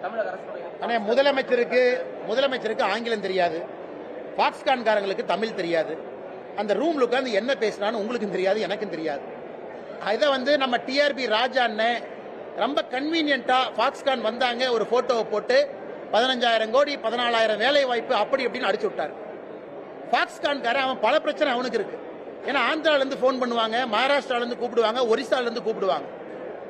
தமிழக முதலமைச்சருக்கு முதலமைச்சருக்கு ஆங்கிலம் தெரியாது. பாக்ஸ்கான்காரங்களுக்கு தமிழ் தெரியாது. அந்த ரூம்ல உட்காந்து என்ன பேசினான்னு உங்களுக்கும் தெரியாது எனக்கும் தெரியாது. இதை வந்து நம்ம டிஆர்பி ராஜா அண்ணன் ரொம்ப கன்வீனியன்ட்டா பாக்ஸ்கான் வந்தாங்க ஒரு போட்டோவை போட்டு பதினஞ்சாயிரம் கோடி பதினாலாயிரம் வேலை வாய்ப்பு அப்படி இப்படின்னு அடிச்சு விட்டாரு. பாக்ஸ்கான்காரன் அவன் பல பிரச்சனை அவனுக்கு இருக்கு. ஏன்னா ஆந்திரால இருந்து ஃபோன் பண்ணுவாங்க மகாராஷ்டிரால இருந்து கூப்பிடுவாங்க ஒரிசால இருந்து கூப்பிடுவாங்க.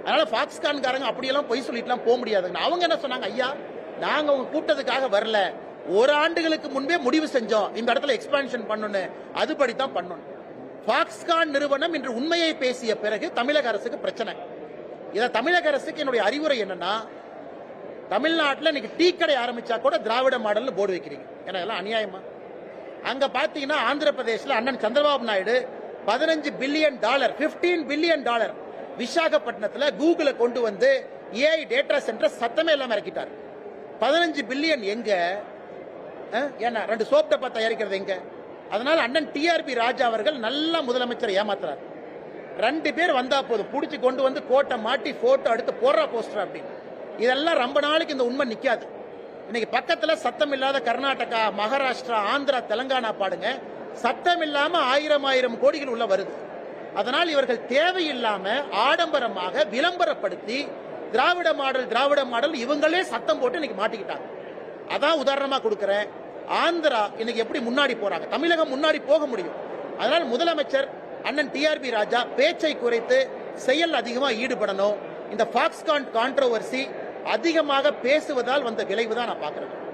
அதனால பாகிஸ்தான்காரங்க அப்படியெல்லாம் பொய் சொல்லிட்டுலாம் போக முடியாதுங்க. அவங்க என்ன சொன்னாங்க? ஐயா நாங்க உங்க கூட்டத்துக்காக வரல. ஒரு ஆண்டுகளுக்கு முன்பே முடிவு செஞ்சோம். இந்த இடத்துல எக்ஸ்பான்ஷன் பண்ணணும். அதுபடி தான் பண்ணணும். பாக்ஸ்கான் நிறுவனம் இன்று உண்மையை பேசிய பிறகு தமிழக அரசுக்கு பிரச்சனை. இதை தமிழக அரசுக்கு என்னுடைய அறிவுரை என்னன்னா தமிழ்நாட்டில் இன்னைக்கு டீ கடை ஆரம்பிச்சா கூட திராவிட மாடல்னு போர்டு வைக்கிறீங்க. ஏன்னா இதெல்லாம் அநியாயமா? அங்க பாத்தீங்கன்னா ஆந்திர பிரதேஷ்ல அண்ணன் சந்திரபாபு நாயுடு பதினஞ்சு பில்லியன் டாலர் 15 பில்லியன் டாலர் விசாகப்பட்டினத்தில் கூகுளை கொண்டு வந்து ஏஐ டேட்டா சென்டர் சத்தமே இல்லாமல் இறக்கிட்டார். பதினஞ்சு பில்லியன் எங்க? ஏன்னா ரெண்டு சோப் டப்பா தயாரிக்கிறது எங்க? அதனால அண்ணன் டிஆர்பி ராஜா அவர்கள் நல்ல முதலமைச்சர் ஏமாத்துறாரு. ரெண்டு பேர் வந்தா போதும். பிடிச்சி கொண்டு வந்து கோட்டை மாட்டி போட்டோ எடுத்து போடுறா போஸ்டர் அப்படின்னு. இதெல்லாம் ரொம்ப நாளைக்கு இந்த உண்மை நிற்காது இன்னைக்கு பக்கத்தில் சத்தம் இல்லாத கர்நாடகா மகாராஷ்டிரா ஆந்திரா தெலங்கானா பாடுங்க. சத்தம் இல்லாமல் ஆயிரம் ஆயிரம் கோடிகள் உள்ள வருது. அதனால் இவர்கள் தேவையில்லாம ஆடம்பரமாக விளம்பரப்படுத்தி திராவிட மாடல் திராவிட மாடல் இவங்களே சத்தம் போட்டு இன்னைக்கு மாட்டிக்கிட்டாங்க. அதான் உதாரணமா கொடுக்குறேன். ஆந்திரா இன்னைக்கு எப்படி முன்னாடி போறாங்க? தமிழகம் முன்னாடி போக முடியும். அதனால் முதலமைச்சர் அண்ணன் டிஆர்பி ராஜா பேச்சை குறைத்து செயல் அதிகமாக ஈடுபடணும். இந்த பாக்ஸ்கான் கான்ட்ரோவர்சி அதிகமாக பேசுவதால் வந்த விளைவு தான் நான் பார்க்குறேன்.